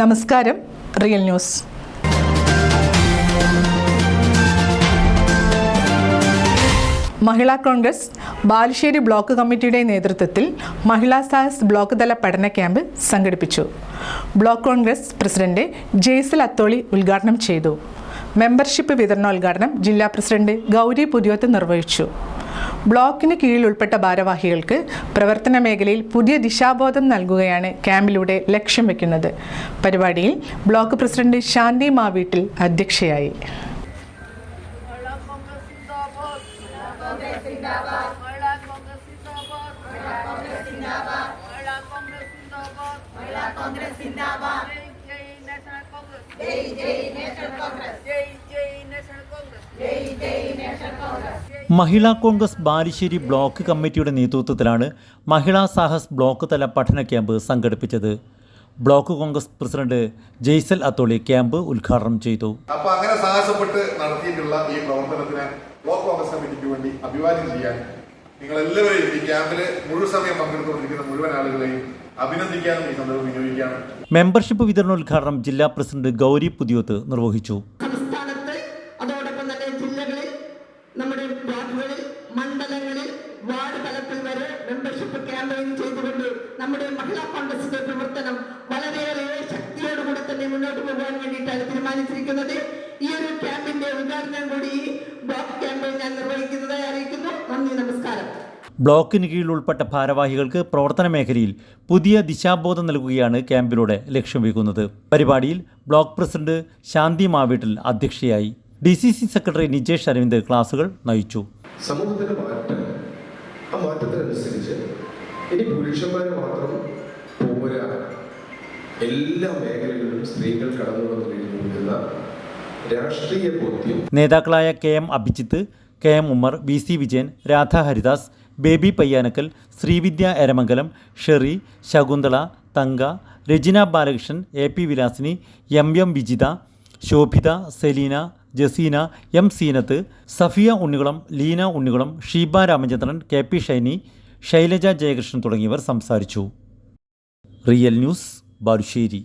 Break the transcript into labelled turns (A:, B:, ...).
A: നമസ്കാരം. Real news. Mahila Congress Balussery block കമ്മിറ്റിയുടെ നേതൃത്വത്തിൽ മഹിളാ സാഹസ് ബ്ലോക്ക് തല പഠന ക്യാമ്പ് സംഘടിപ്പിച്ചു. ബ്ലോക്ക് കോൺഗ്രസ് പ്രസിഡന്റ് ജെയ്സൽ അത്തോളി ഉദ്ഘാടനം ചെയ്തു. മെമ്പർഷിപ്പ് വിതരണോദ്ഘാടനം ജില്ലാ പ്രസിഡന്റ് ഗൗരി പുതിയോത്ത് നിർവഹിച്ചു. ബ്ലോക്കിന് കീഴിൽ ഉൾപ്പെട്ട ഭാരവാഹികൾക്ക് പ്രവർത്തന മേഖലയിൽ പുതിയ ദിശാബോധം നൽകുകയാണ് ക്യാമ്പിലൂടെ ലക്ഷ്യം വെക്കുന്നത്. പരിപാടിയിൽ ബ്ലോക്ക് പ്രസിഡന്റ് ശാന്തി മാവീട്ടിൽ അധ്യക്ഷയായി.
B: മഹിളാ കോൺഗ്രസ്
C: ബാലുശ്ശേരി ബ്ലോക്ക് കമ്മിറ്റിയുടെ നേതൃത്വത്തിലാണ് മഹിളാ സാഹസ് ബ്ലോക്ക് തല പഠന ക്യാമ്പ് സംഘടിപ്പിച്ചത്. Block Congress president Jaisal Atholi camp ഉദ്ഘാടനം ചെയ്തു.
D: അപ്പൊ അങ്ങനെ സാഹസപ്പെട്ട് നടത്തിയിട്ടുള്ള ഈ പ്രവർത്തനത്തിന് ബ്ലോക്ക് കോൺഗ്രസ് കമ്മിറ്റിക്ക് വേണ്ടി അഭിവാദ്യം ചെയ്യാൻ നിങ്ങൾ എല്ലാവരെയും ഈ ക്യാമ്പിൽ മുഴുവൻ സമയം പങ്കെടുത്തുകൊണ്ടിരിക്കുന്ന മുഴുവൻ ആളുകളെയും അഭിനന്ദിക്കാനും ഈ സന്ദർഭം വിനിയോഗിക്കുകയാണ്.
C: മെമ്പർഷിപ്പ് വിതരണോദ്ഘാടനം ജില്ലാ പ്രസിഡന്റ് ഗൗരി പുതിയോത്ത് നിർവഹിച്ചു.
E: നമ്മുടെ ബ്ലോക്കുകളിൽ മണ്ഡലങ്ങളിൽ വാർഡ് തലത്തിൽ വരെ മെമ്പർഷിപ്പ് ക്യാമ്പയിൻ ചെയ്തുകൊണ്ട് നമ്മുടെ മഹിളാ കോൺഗ്രസിന്റെ പ്രവർത്തനം വളരെയേറെ ശക്തിയോടുകൂടെ തന്നെ മുന്നോട്ട് പോകാൻ വേണ്ടിയിട്ടാണ് തീരുമാനിച്ചിരിക്കുന്നത്. ഈ ഒരു ക്യാമ്പിന്റെ ഉദ്ഘാടനം കൂടി ഈ ബ്ലോക്ക് ക്യാമ്പയിൻ ഞാൻ നിർവഹിക്കുന്നതായി അറിയിക്കുന്നു. നന്ദി നമസ്കാരം.
C: ബ്ലോക്കിന് കീഴിൽ ഉൾപ്പെട്ട ഭാരവാഹികൾക്ക് പ്രവർത്തന മേഖലയിൽ പുതിയ ദിശാബോധം നൽകുകയാണ് ക്യാമ്പിലൂടെ ലക്ഷ്യം വയ്ക്കുന്നത്. പരിപാടിയിൽ ബ്ലോക്ക് പ്രസിഡന്റ് ശാന്തി മാവീട്ടിൽ അധ്യക്ഷയായി. D C C secretary Nijesh Aravind ക്ലാസുകൾ നയിച്ചു.
F: സമൂഹത്തിന്റെ മാറ്റം ആ മാറ്റത്തിനനുസരിച്ച് ഇനി പുരുഷന്മാരെ മാത്രം പോരാ. എല്ലാ മേഖലകളിലും സ്ത്രീകൾ കടന്നു വന്നിരിക്കുന്ന രാഷ്ട്രീയ ബോധ്യം.
C: നേതാക്കളായ K M Abhijith K M Ummer V C Vijayan Radha Haridas Baby Payyanakkal Sreevidya Eramangalam Sherry Shakuntala Thanka Rajina Balakrishnan A P Vilasini M M Vijitha Shobhita Selina Jaseena M Seenath Safiya Unnikulam Leena Unnikulam Sheeba Ramachandran K P Shiny Shailaja Jayakrishnan തുടങ്ങിയവർ സംസാരിച്ചു. Real news Balussery.